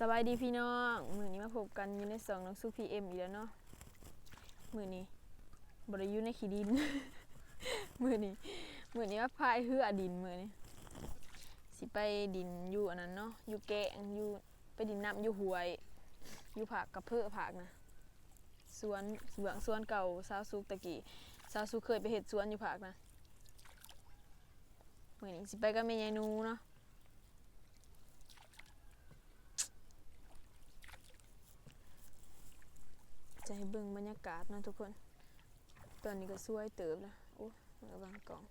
สบายดีพี่น้องมือนี้มาพบกันอยู่ในสองน้องซูพีเอ็มอีกแล้วเนาะมือนี้บริยุในขี้ดิน มือนี้มือนี้ว่าพายเหือดินมือนี้สิไปดินอยู่อันนั้นเนาะอยู่แกงอยู่ไปดินน้ำอยู่หวยอยู่ผักกระเพาะผักนะสวนเบื้องสวนเก่าซาวซุกตะกี้ซาวซุกเคยไปเห็ดสวนอยู่ผักนะมือนี้สิไปกับแม่ยายนูเนาะ จะให้เบิ่งบรรยากาศเนาะทุกคน ตอนนี้ก็สวยเติบแล้วโอ้ระวังกล่อง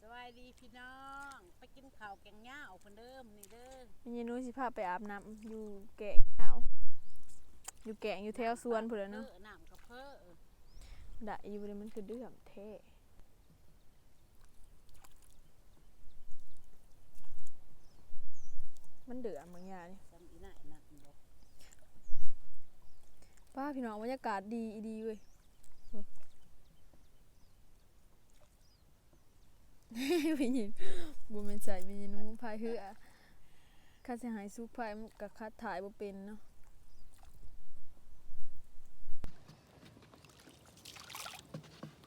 สวัสดีพี่น้อง ไปกินข้าวแกงย่าเอาคนเดิมนี่เด้อมีเยนูสิพาไปอาบน้ำอยู่แกงขาวอยู่แกงอยู่แถวสวนพุ่นแหล้วเนาะออน้ำกระเพาะได้อยู่เลยมันคือเดือมแท้มันเดือดบางอย่างนี่จำอีน่ายนั่นบอก ป้าพี่น้องบรรยากาศดีดีเว้ยพี่ยินบุเป็นใส่พี่ยินพายเหือข้าเสียหายซุกพายกับคัดถ่ายบ่เป็นเนาะ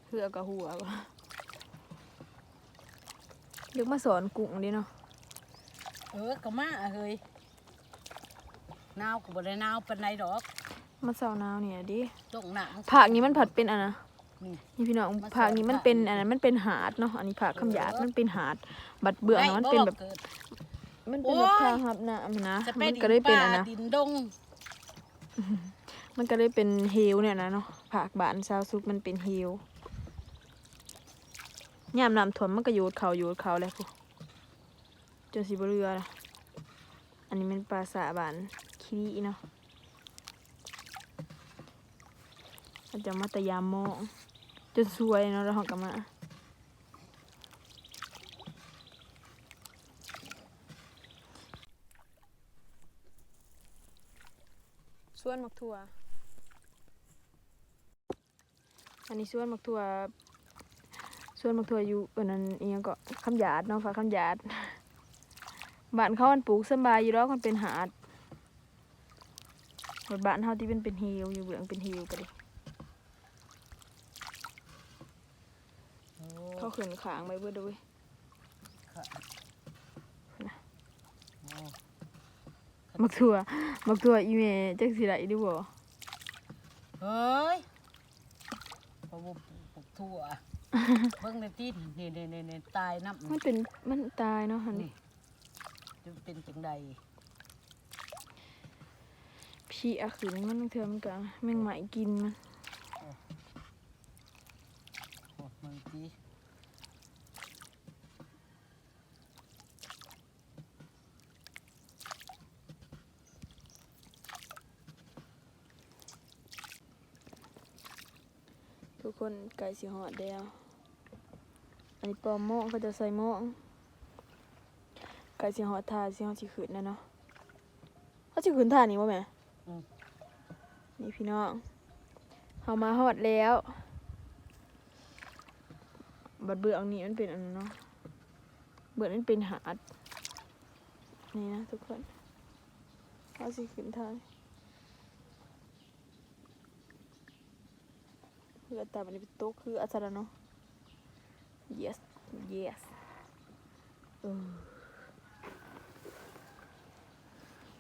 เหือกับหัววะเลือกมาสอนกุ้งดิเนาะเออก็มาเฮ้ยนาวก็บ่ได้นาวปานใดดอก มาเสาหนาวเนี่ยดิตรงหน้าผักนี้มันผัดเป็นอะนะนี่นี่พี่น้องมาสอนผักนี้มันเป็นผักอันนั้นมันเป็นหาดเนาะอันนี้ผักคำหยาดมันเป็นหาด บัดเบื่อเนาะมันเป็นแบบได้กิดมันเป็นแบบโอ้ยทางครับน้ำนะจะไปมันดิก็นได้เป็นป่าอันนะดินดงมันก็ได้เป็นเฮลเนี่ยนะเนาะผักบานซาวซุกมันเป็นเฮลยามน้ำท่วมมันก็โยดเขาโยดเขาเลยพวกจนสิบเรือละอันนี้เป็นปลาสาบานคีรีเนาะ มันจะมาแตะยามมองจนสวยเนาะแล้วเราก็มาส่วนหมักถั่ว อันนี้ส่วนหมักถั่วส่วนหมักถั่วอยู่อันนั้นเอียงก็คำหยาดเนาะฝากคำหยาดบ้านเขามันปลูกสำบายอยู่แล้วมันเป็นหาดบัดบ้านเขาที่เป็นเป็นเฮลอยู่เบื้องเป็นเฮลก็ดิ โอ้ เขึ้นขางไปเบิดด้วยค่อ้หมักถั่วหมักถั่วอีเมจักสิไรดิบ่เฮ้ยพอบ่ปลูกทั่วเบิ่งในตีนนี่ๆๆๆตายน้ำมันเป็นมันตายเนาะหันนี่จะเป็นจังใดพี่อะขืนมันเถื่อมันก็แมงไหมกินมันโอ้มึงจี คนไก่สีหอดแล้วอันนี้ปอมโม่งเขาจะใส่โม่งไก่สีหอดทาสีหอดสีขืนนะเนาะเขาสีขืนทานี่บ่แม่อืมนี่พี่น้องเขามาหอดแล้วบัดเบื่ออันนี้มันเป็นอันนั้นเนาะเบื่อมันเป็นหาดนี่นะทุกคนเขาสีขืนทาเพื่อตามันนี้เป็นโต๊ะคืออัศรเนาะ yes yes เออ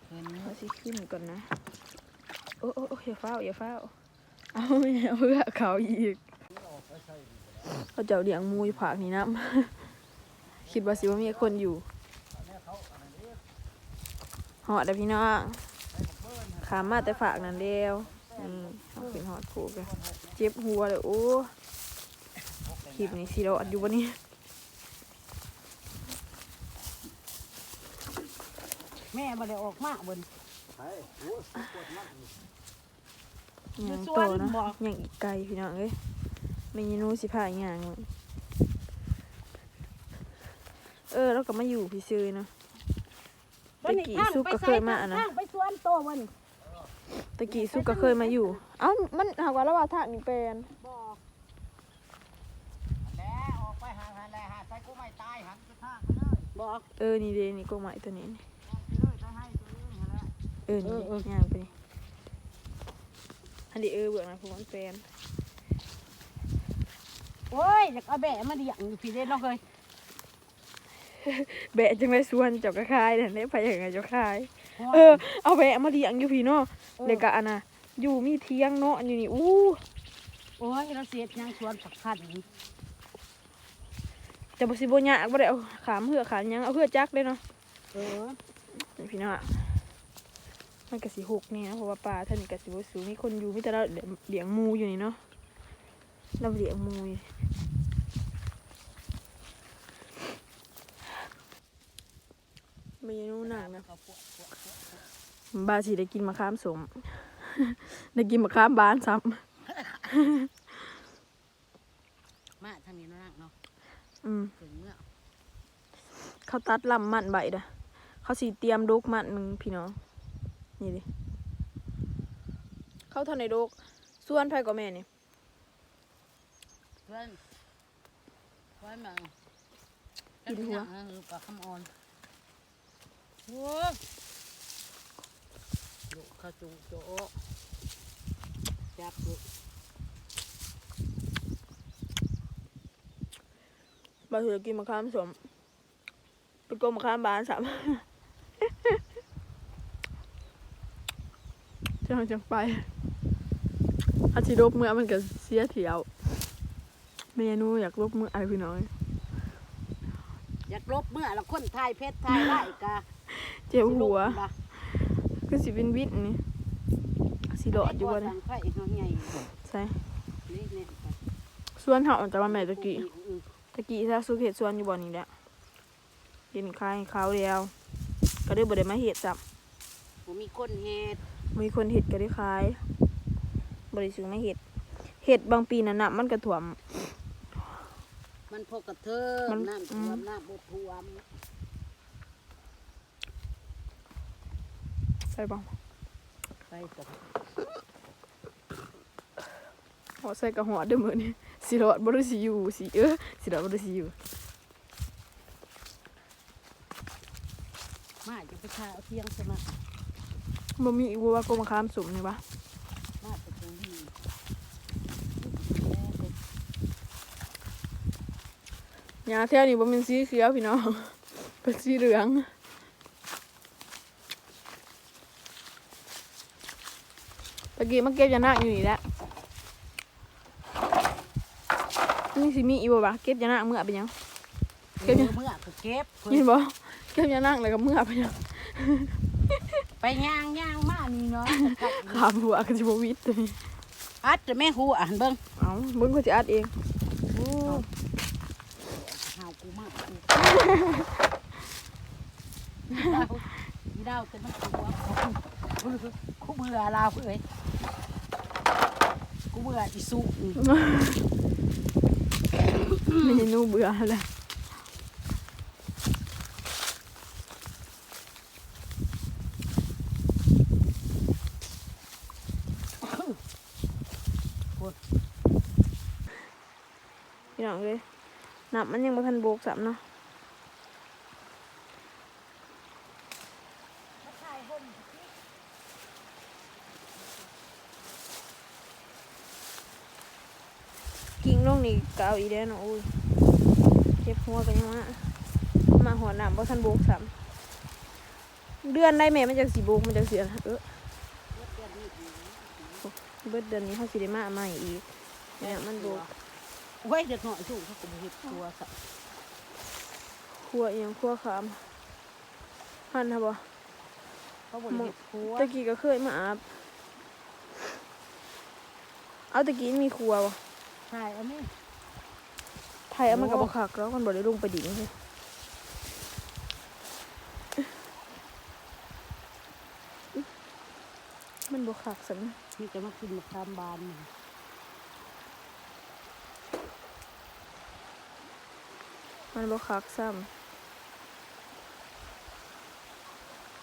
เห็นเขาสิขึ้นก่อนนะโอ้โอ้โอ้อย่าเฝ้าอย่าเฝ้า เอาไม่เอาเพื่อเขาอีก เขาเจ้าเลี้ยงหมูอยู่ผากนี่นะคิดว่าสิว่ามีคนอยู่หอดเด้อพี่น้องขามมาแต่ฝากนั่นเดียวอืมเอาขึ้นหอดผูกเลย เจ็บหัวเลยโอ้คลิปนี้สิรอดอยู่วะนี่แม่บ่ได้ออกมาเบิ่นยังอยู่สโตวนนะบ่ยังอีกไกลพี่น้องเอ้ยไม่ยินูสิพายางมื้อเออแล้วก็มาอยู่พี่ซื้อเนาะตะกี้ซุกก็เคยมานะทงไปสวนโตมัน ตะกี้สุกก็เคยมาอยู่ เอ้ามันหากว่าระหว่างทางนี่เป็นบ่แล้วออกไปหาหันแลหาใส่กูไม่ตายหันไปทางไปเลยบ่เออนี่เดนี่กงไม้ตัวนี้นี่ไปเลยจะให้ตัวเองหันแหละเออนี่เออเออย่างไปนี่อันนี้เออเบื้องหลังผมมันแฟนโอ้ยอยากเอาแบะมาดิอย่างอยู่พี่เด้เนาะเคยแบะจังเลยส่วนเจ้าก็คายนั่นแหละไปอย่างไงเจ้าคาย เออเอาแบะมาเลี้ยงอยู่พี่เนาะ เลยกะอันน่ะอยู่มีเทียงเนาะอยู่นี่อู้โอ้ยเราเสียดยังชวนปักขันจะบ่สิบ่ยากบ่ได้เอาขามเหือกขามหยังเอาเหือกจักเลยเนาะเออนี่พี่เนาะมันก็สิหกนี่นะเพราะว่าปลาท่านนี่ก็สิบ่สูงมีคนอยู่มีแต่เราเลี้ยงหมูอยู่นี่เนาะเราเลี้ยงหมูอยู่เมนูหนักนะ ก็ปวดปวดปวด บาสิได้กินมะขามสม ได้กินมะขามบานซ้มาทางนี้เนาะเนาะำอืมถึงเมื่อเขาตัดลำมันใบนะเขาสีเตรียมโดกมันหนึ่งพี่น้องนี่ดิเขาเทาในโดกส่วนไผกับแม่นี่เพื่อนไว้มากินหัวเออปลาคำอ่อนโอ้ ลูกข้าวจุงโจะจับลูกบาสิได้กินมะขามสมเป็นกลมมะขามบานซ้ำจังจังไปอาชิลบเมื่อมันก็เสียเถียว เมนูอยากลบมือไอพี่น้อย อยากลบเมื่อเราคนไทยเพชรไทยไล่กะเจ็บหัว สิลบบ่ก็สิเป็นวิทย์นี่สิโดดอยู่บ่บ่เนี่ยสั่งไฟเขาใหญ่ใช่นี่เนี่ยส่วนเฮาจะมาแม่ตะกี้อืมตะกี้ถ้าสุเฮ็ดส่วนอยู่บ่นี่แหละเห็นคายขาวเดียว ก็ได้บ่ได้มาเฮ็ดซ้บ่มีคนเฮ็ดำมีคนเฮ็ดก็ได้ขายบ่ได้ซื้อมาเฮ็ดเฮ็ดบางปีน่ะน้ำมันก็ท่วม มันพกกระเทิมมันน้ำอืท่วมมน้ำบ่ท่วม ส่บ่ไปกับหอใส่กระหอดเด้อมื้อนี้สิรอดบ่ได้สิอยู่สิเออสิรอดบ่ได้สิอยู่มาจะไปทาเอาเที่ยงใช่ไหมบ่มีอีกว่ากรมะขามสุมนี่วะมาไปตรงนี้หญ้าแถวนี้บ่แม่นสีเขียวพี่น้องเป็นสีเหลือง ตะกี้มาเก็บยานาอยู่นี่แหละนี่สิมีอีบ่วะเก็บยานาเมื่อไปยัง เก็เก็บบเนี่ยเมื่อก็เก็บยินบ่เก็บยานาแล้วก็เมื่อไปยังไปย่างย่างมานี่เนาะขามหัวก็สิบ่วิทย์ตัวนี้อัดจะแม่หูอ่านเบิ่งเอ้าเบิ่งก็สิอัดเองโอ้หาวกูมากกูดาวอีดาวแต่มันตัวกูเบื่อลาวเอ้ยกู เบื่ออีสุนี่เมนูเบื่อแล้วพี่น้องเลยน้ำมันยังบ่ทันโบกสับเนาะกิ่งลง นี่ก็เอาอีกแล้วเนาะอุ้ยเจ็บหัวกันยังมามาหัวน้ำบ่ทันโบกสับเดือนได้แม่มันจะสีโบกมันจะเสียเออเบิดเดือนนี้เขาสิได้มาใหม่อีกเนี่ยมันโบกเว้ยเด็กหน่อยสูงเขาก็บ่เฮ็ดตัวสักขัวเอียงขัวขามหันนะบ่เขาบ่ได้เฮ็ดตัวตะกี้ก็เคยมาอาบเอาตะกี้มีครัวบ่ ใช่เอาแม่ไทยเอามันก็บ่คักแล้วมันบ่ได้ลงไปดิ่งเลยมันบ่คักสันนี่จะมากินมะขามบานนี่มันบ่คักซ้ำ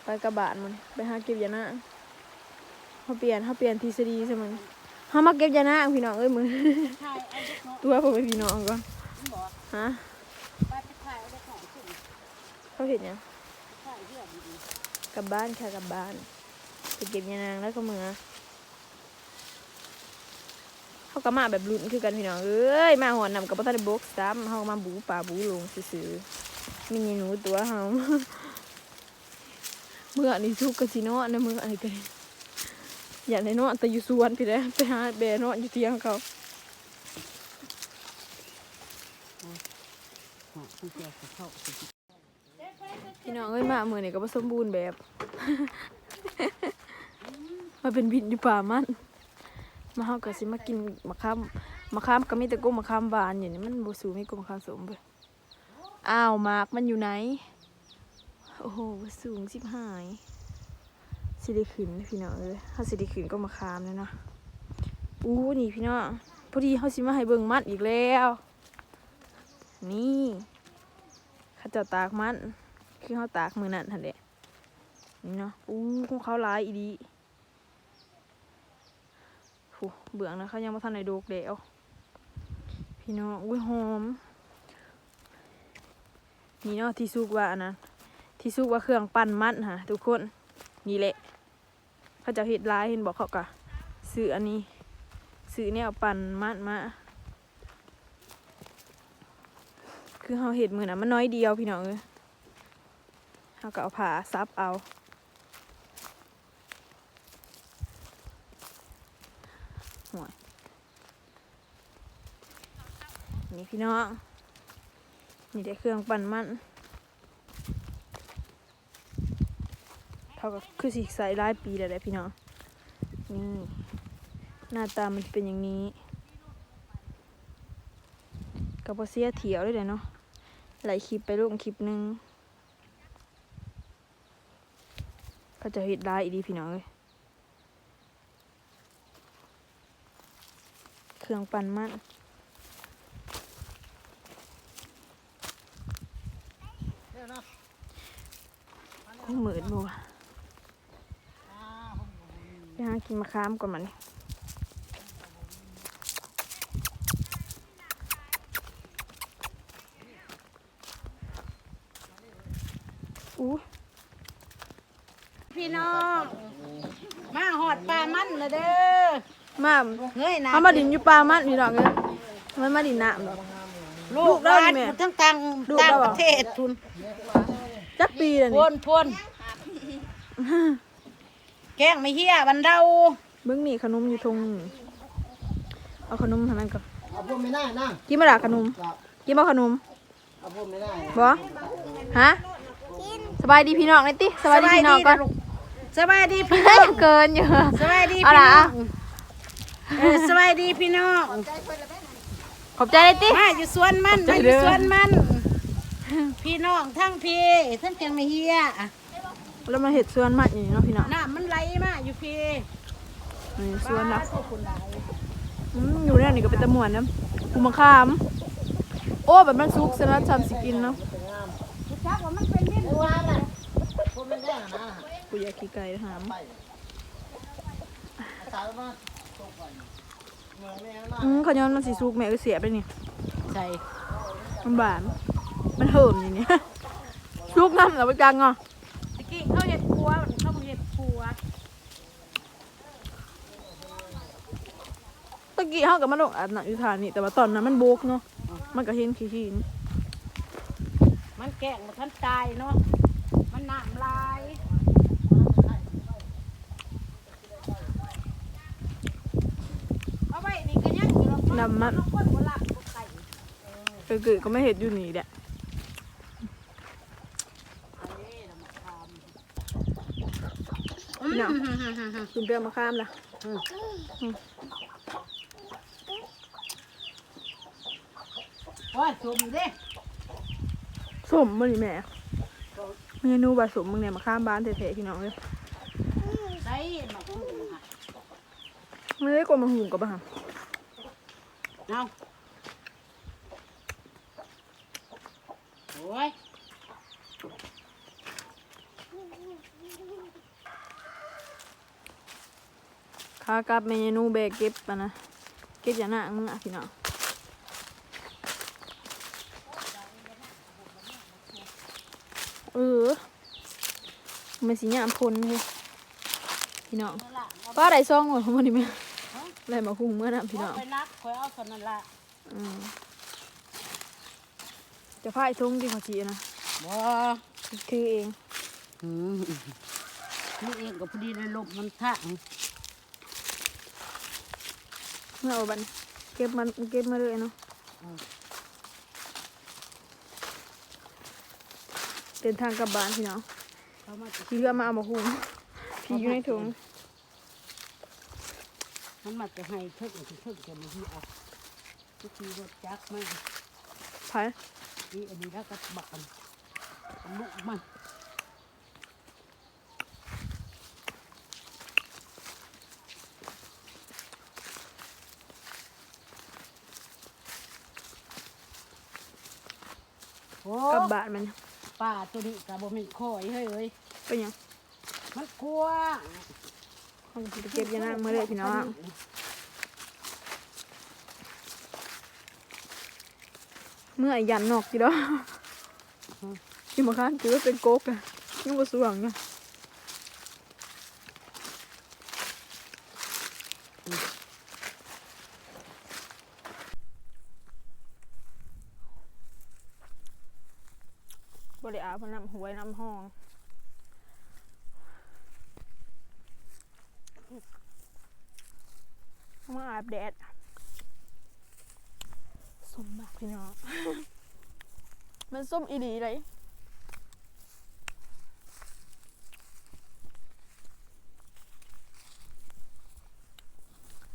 ไปกระบาดมัน ไปหาเก็บยานะเฮาเปลี่ยนเฮาเปลี่ยนทฤษฎีซะมัน เฮามาเก็บยานะพี่น้องเอ้ยมึงใช่เอาเด็กน้อยตัวพ่อแม่พี่น้องก่อนมันบอกฮะไปไปถ่ายเอาเด็กน้อยขึ้นเขาเห็นหยังถ่ายเรื่องดีกลับบ้านค่ะกลับบ้านๆไปเก็บยานางแล้วก็เมือเขาก็มาแบบลุ้นคือกันพี่น้องเอ้ยมาหัวนำกับพ่ทันได้บกซ้ำเขาก็มาบูป่าบูลงซื่อๆมีหนูตัวเขาเมื่ออันนี้ทุกกะสิเนาะในเมื่ออันนี้ก็ อย่ากในเนาะแต่อยู่สวนพี่เด้ไปหาแบเนาะอยู่เตียงเขาผู้เขาพี่น้องเอ้ยมาเมื่อนี่ก็บ่สมบูรณ์แบบ มาเป็นวินอยู่ป่ามัน มาเฮาก็สิมากินมะขามมะขามก็มีแต่กุ้งมะขามบานอย่างนี้มันบ่สูมีกุ้งมะขามสมเบ่อ้าวมากมันอยู่ไหน โอ้โหสูงสิบหาย สิได้ขึ้นพี่น้องเอ้ยเฮาสิได้ขึ้นก็มะขามแล้วเนาะอู้นี่พี่น้องพอดีเฮาสิมาให้เบิ่งมันอีกแล้ว นี่เขาจ้าตากมันคือเขาตากมือนั่นทันเดะนี่เนาะอู้ของเขาลายอีดีโหเบื่องนะเขายังมาทันในโดกเดวพี่น้องอุ้ยหอมนี่เนาะที่ซุกว่านะที่ซุกว่าเครื่องปั่นมันฮะทุกคนนี่แหละ เขาจะเห็ดลายเห็นบอกเขากะซื้ออันนี้ซื้อเนี่ยปั่นมันมาคือเขาเห็ดมือนะมันน้อยเดียวพี่น้องเอ้ยเขาก็เอาผ้าซับเอาห่วยนี่พี่น้อง นี่ได้เครื่องปั่นมัน เขาก็คือสิใสหลายปีแล้วแหละพี่น้องนี่หน้าตามันจะเป็นอย่างนี้กับเสียเถียวด้วยเนาะไหลคลิปไปลงคลิปหนึ่งเขาจะเฮ็ดได้อีดีพี่น้องเลยเครื่องปั่นมันเหมือนบ่วากินมะขามก่อนมันนี่อู้พี่น้อง มาหอดปลามันเลยเด้อ มาเฮ้ยนะเขามาดินอยู่ปลามันพี่น้องเลยมันมาดินน้ำดอกลูลูกกเราบ้านนี่แม่กูทั้งต่างลูกต่างเราเหรอประเทศทุนจักปีแล้วพนี่นพน แกงไม่เฮียบันเดาเบิ้งนี่ขนมอยู่ทงนี่เอาขนมทางนั้นก่อนเอาพวกไม่ได้นั่งกินมาละขนมครับกินมาขนมเอาพวกไม่ได้บ่ฮะสบายดีพี่น้องเลยติสบายดีพี่น้องก่อนสบายดีพี่น้เฮ้อยงเกินอยู่สบายดีเอาพี่ล่ะน้องเออสบายดีพี่น้องขอบใจเลยติมาอยู่สวนมันขอบใจมาอเด้ยู่อสวนมัน พี่น้องทั้งพี่ทั้งแกงไม่เฮีย แล้วมาเห็ดสวนมันอยู่นี่เนาะพี่น้องน้ำมันไหลมาอยู่พี่นี่สวนนะปลาตัวคนหลายอืมอยู่เนี่ยนี่ก็เป็นตะมวนนะกูมะขาม โอ้แบบมันสุกเสร็จแล้วทำสิกินเนาะชักว่ามันเป็นดินตัวน่ะพวกไม่ได้นะกูอยากขี้ไก่หามไปสาวมาตกก่อนเหมือนแม่มาอืมขาวเหนียวมันสีสุกแม่ก็เสียไปนี่ใส่มันบานมันเหิมอย่างเนี้ยสุกน้ำแล้วไปจังอะ ตะกี้เขาเห็ดครัวมันเขาบ่เห็ดครัว ตะกี้เฮากับมันลงอาบน้ำอยู่ทานนี่แต่ว่าตอนนั้นมันโบกเนาะมันก็เห็นขี้ๆนี่มันแกงมาทันตายเนาะ มันน้ำลาย เอาไว้นี่ก็ยังอยู่หรอกเาะน้ำมัน เอาคนโบราณบ่ไข่ก็คือก็ไม่เห็ดอยู่นี่แหละเนาะคุณเปรี้ยวมาข้ามละโอ้ยสุ่มเด้สมมันนี่แม่เมนูบะสมมึงเนี่ยมาข้ามบ้านเถอะๆพี่น้องเลยใส่หมักหุ่งค่ะไม่ได้กลัวมาหุงกับบ้างเอาโอ้ยข้ากับเมนูแบกเก็บปะนะ เก็บอย่างหน้ามึงอะพี่น้องเออ มันสีหยามพลเลยพี่น้องนั่นล่ะเอาป้าได้ซองหมดทั้งหมดนี่ไหมได้มาคุ้งเมื่อนั้นพี่น้องไปนักคอยเอาเท่านั้นล่ะอืมจะพายทุ่งที่เขาชี้นะบ่คือเองอืมนี่เองก็พอดีเลยลมมันทางเมื่อเอาบันเก็บมันเก็บมาเลยเนาะเดินทางกลับบ้านพี่น้องเขามาจะ พี่เรือมาเอามาคุ้งพี่อยู่ในถุงมันมาจะให้เทิกถึงเทิกจะมาที่เอาทุกทีรถจักรมาพายนี่อันนี้แล้วก็บักกันลุกมันโอ้กลับบ้านมัน ป่าตัวนี้กับบ่มีคอยเฮ้ยเอ้ยเป็นหยังมันกลัวเขาจะไปเก็บยานางมาเลยพี่น้องเมื่อยันนอกกี่ดอกที่มาค้านคือว่าเป็นโก๊กอะยังบ่สว่างเนี่ย บริอาบน้ำหวยน้ำห้องมาอาบแดดส้มมากพี่น้องมันส้มอีดีเลย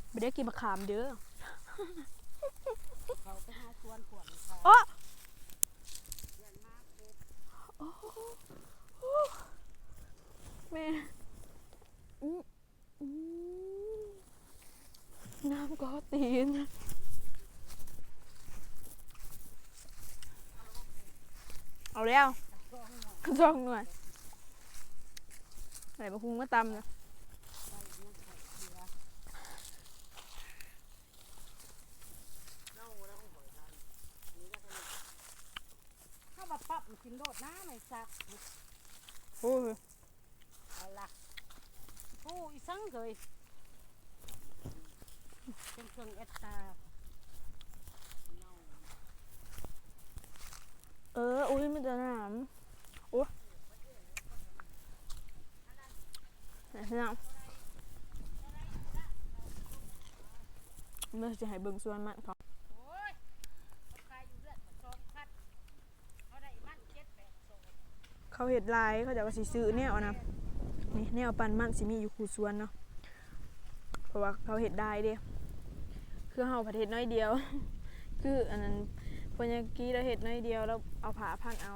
ไม่ได้กินมะขามเด้อเขาไปหาสวนขวดเขา อ๋อ แม่อื้ออื้อน้ำก็ตีน เอาแล้วจ้องหน่อยไหนมาคุงมาตำนะเข้ามาปั๊บมันกินโดดน้าไม่ซัก โอ้ย เอาละโอ้อีสังเลยเป็นเครื่องเอสตาเออ อุ้ยมันจะหนามโอ้ไหนพี่น้องเมื่อจะให้เบิ่งส่วนมันเขาโอ้ยใครอยู่เลือดสองพัดเขาได้มันเจ็ดแปดโซเขาเห็ดลายเขาจะว่าสิซื้อแนวนะ นี่แนวปันมันสิมีอยู่คูสวนเนาะเพราะว่าเขาเห็ดได้เด้คือเฮาประเทศน้อยเดียว คืออันนั้นพญากีเราเห็ดน้อยเดียวแล้วเอาผ้าพันเอา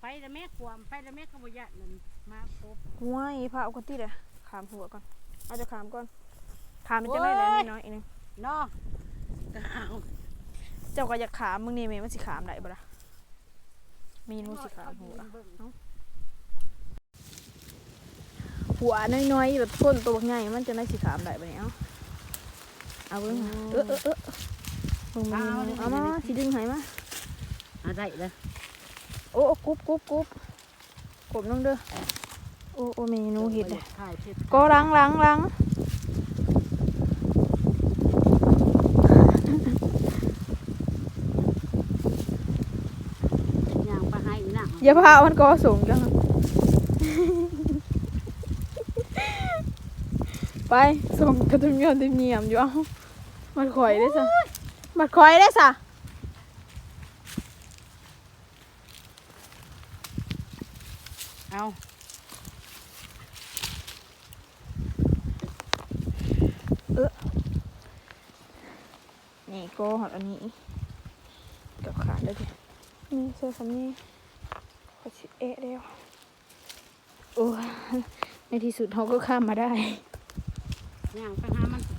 ไปแล้วแม่ความไปแล้วแม่ขบยะนั่นมาพบห้วยผ้าเอากติเลยขามหัวก่อนเอาจะขามก่อนขามมันจะได้แล้วน้อยๆอีกนึงเนาะกาวเจ้าก็อยากขามมึงนี่แม่มันสิขามได้บ่ล่ะมีหนูสิขามหัว หัวน้อยๆแบบก้นตัวบักใหญ่มันจะได้สิขามได้บ่เนี่ยเอาเอาเบิ่งหาเออเออเออเบิ่งมึงมึงเอามาสิดึงให้มาเอาได้เลยโอ้โอ้กุ๊บกุ๊บกุ๊บกบน้องเด้อโอ้โอ้เมนูเห็ดเลยถ่ายเพชรก็ล้างล้างล้างย่างไปให้อีน่ะอย่าพามันก็สูงจัง ไปส่งกระตุ้มยอนตุ้มเนียมอยู่เอามัดข่อยได้ซะมัดข่อยได้ซะเอาเออนี่ก็หอดอันนี้กับขาดได้ดินี่เสื้อคำนี้ขอชิเอะแล้วโอ้ในที่สุดเขาก็ข้ามมาได้ ย่างไปหามันสิ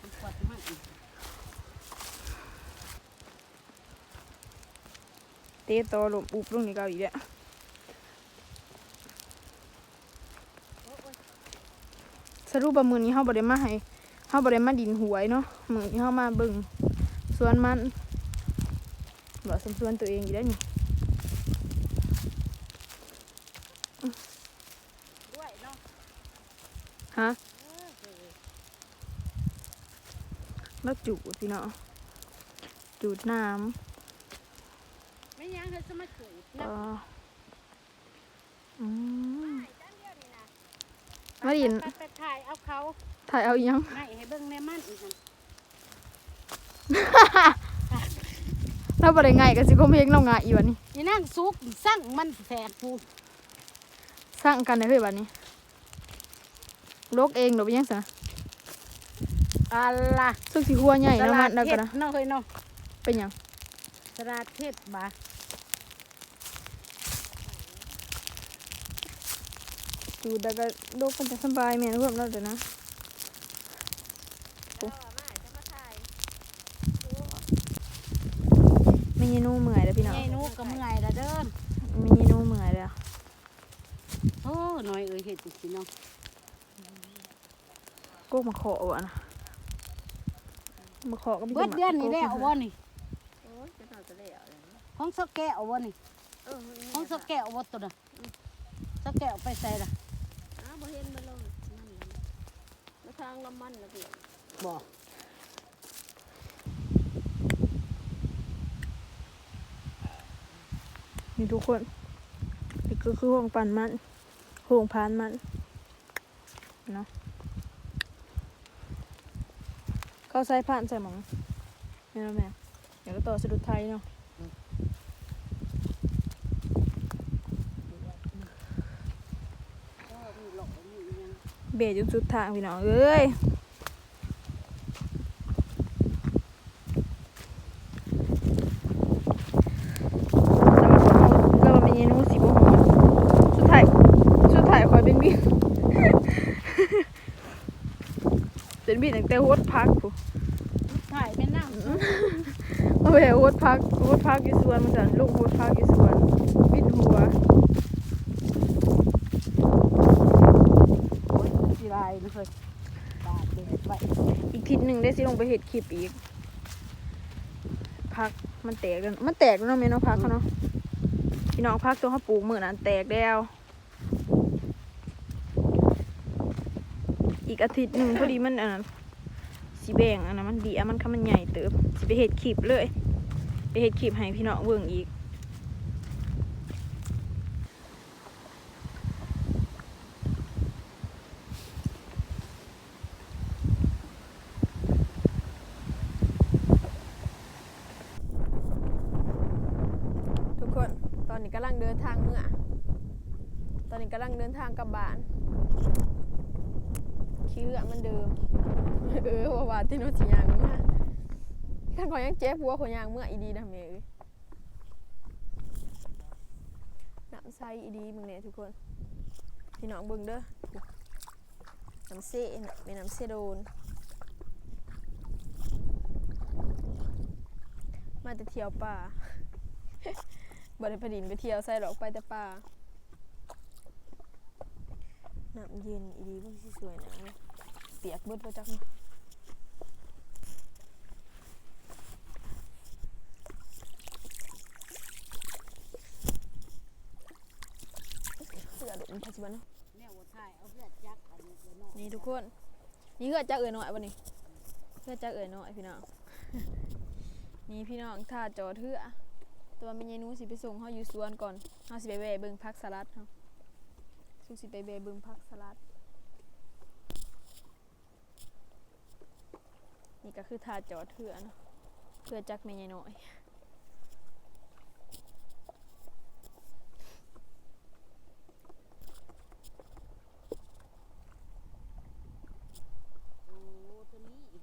มันกวดมันอีกเตะตอหลมอุบลงนี่เกาอีกแล้วสรุปว่ามือนี้เฮาบ่ได้มาให้เฮาบ่ได้มาดินหวยเนาะมือนี้เฮามาบิ่งสวนมันบ่สมส่วนตัวเองอยู่แล้นี่าะ ฮะแล้ว จูดพี่น้องจูดน้ไม่ยังเธอจะมาเขยำเอออืมมาดินไปไปถ่ายเอาเขาถ่ายเอาอีหยังไม่ให้เบิ่งแม่มันอีกนั่นถ้าบ่ได้ง่ายก็สิคมเพลงเราง่ายอีวันนี้นี่นั่งซุกสั่งมันแสบกูสร้างกันได้เฮ้ยบัดนี้ลกเองดอกเป็นหยังซะ อะไรซึ่งสิหัวใหญ่เนาะมันแล้วเห็ก็ดนะเนาะเฮ้ยเนาะเป็นหยังตลาดเทศบาจูดแล้วก็ลกมันจะสบายแม่นเพิ่มแล้วเดี๋ยวนะโอ้มีเมนูเมื่อยแล้วพี่น้องใหญ่หนูก็เมื่อยละเด้อมีเมนูเมื่อยแล้วโอ้หน่อยเอ้ยเห็ดสิเนาะกูมาขอวะนะ มาขอก็มีเบิดเดือนนี้แล้ววบ่นี่ของสกแก้วบ่นี่ของสกแก้วบ่ตัวน่ะสกแก้วไปใส่ล่ะอ้าวบ่เห็นมันลงนั่นน่ะแล้วทางน้ำมันละเบียดบ่นี่ทุกคนนี่ก็คือห่วงปั่นมันห่วงพานมันเนาะ เขาใส่ผ่านใส่หมองแม่นาะแม่เดี๋ยวก็ต่อสะดุดไทยเนาะเบรจนสุดทางพี่น้องเอ้ยเราเราเป็นเมนูสีบหอนสุดท้ายสุดท้ายคอยเป็นบี เป็นบีตั้ง แต่โฮดพักผู้ถ่ายแม่นั่งเอาไปโฮดพักโฮดพักอยู่สวนมันจะลุกโฮดพักอยู่สวนบิดหัวโอ้ยสิลายนะเฮ้ยบาดเด็ดไว้อีกทิศหนึ่งได้สิลงไปเห็ดคลิปอีก พักมันแตกแล้วมันแตกแล้วเนาะแม่เนาะพักเขาเนาะพี่น้องพักตัวเขาปลูกมือนั้นแตกแล้วอีกอาทิตย์หนึ่งพอดีมันอันนั้น สีแบ่งอันนั้นมันดีอะมันคำมันใหญ่เติบสิไปเห็ดคลิปเลย ไปเห็ดคลิปให้พี่น้องเบิ่งอีกทุกคนตอนนี้กำลังเดินทางเมื่อ ตอนนี้กำลังเดินทางกลับบ้าน คิ้วอมันเดิม เออว่าว่าที่โนสิยางเมื่อข้างก่อยังเจ็บหัวขอยยางเมื่ออีดีนะเมย์น้ำใสอีดีมึงเนี่ยทุกคน พี่น้องเบิ่งเด้อน้ำเซ่เป็นน้ำเซโดน มาแต่เที่ยวป่าบริพดินไปเที่ยวใส่ดอกไปแต่ป่า น้ำเย็นอีดีเบิ่งสิสวยนะเปียกเบิดบ่จักเนาะเสือดุมปัจจุบันเนาะแม่ว่าถ่ายเอาเลือดยักษ์อันนี้เดี๋ยวเนาะนี่ทุกคน นี่เพื่อจักเอ๋ยน้อยวันนี้เพื่อจักเอ๋ยน้อยพี่น้อง นี่พี่น้องถ้าจอดเถื่อตัวเป็นยายหนูสิไปส่งเฮาอยู่สวนก่อนเฮาสิไปแวะเบิ่งผักสลัดเฮา สุสิไปเบิ่งผักสลัด นี่ก็คือท่าจอดเถื่อนะเพื่อจักแม่ยายน้อยโอ้ตัวนี้อีก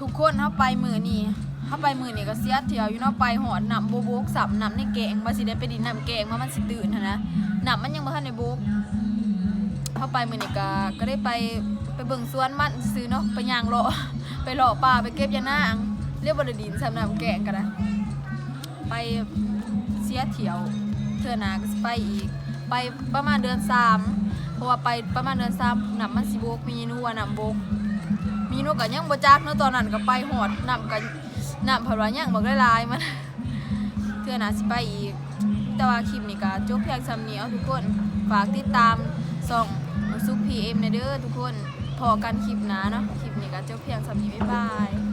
ทุกคนเฮาไปมือนี่เฮาไปมือนี่ก็เสียเที่ยวอยู่เนาะไปหอดนำโบโบกสับนำในแกงว่าสิได้ไปดินนำแกงว่ามันสิตื่นหั้นะนำมันยังบ่ทันได้โบก เฮาไปมือนี่ก็ก็ได้ไปไปเบิ่งสวนมันซื้อเนาะไปย่างเลาะไปเลาะป่าไปเก็บยะนางเรียกบ่ได้ดินสำน้ำแกงก็ได้ไปเสียเที่ยวเทื่อน้าก็ไปอีก ไปประมาณเดือนสามเพราะว่าไปประมาณเดือนสามน้ำมันสิโบกมีนัวน้ำโบกมีนกกันยังบจักเนาะตอนนั้นก็ไปหอดน้ำกันน้ำเพิ่นว่ายังบ่ได้ลายมันเทื่อน้าสิไปอีกแต่ว่าคลิปนี้ก็จบเพียงสำนี้เอาทุกคนฝากติดตามส่อง หนูซุก PM ในเด้อทุกคนพอกันคลิปหนะเนาะคลิปนี้ก็จบเพียงสำนี้บ๊ายบาย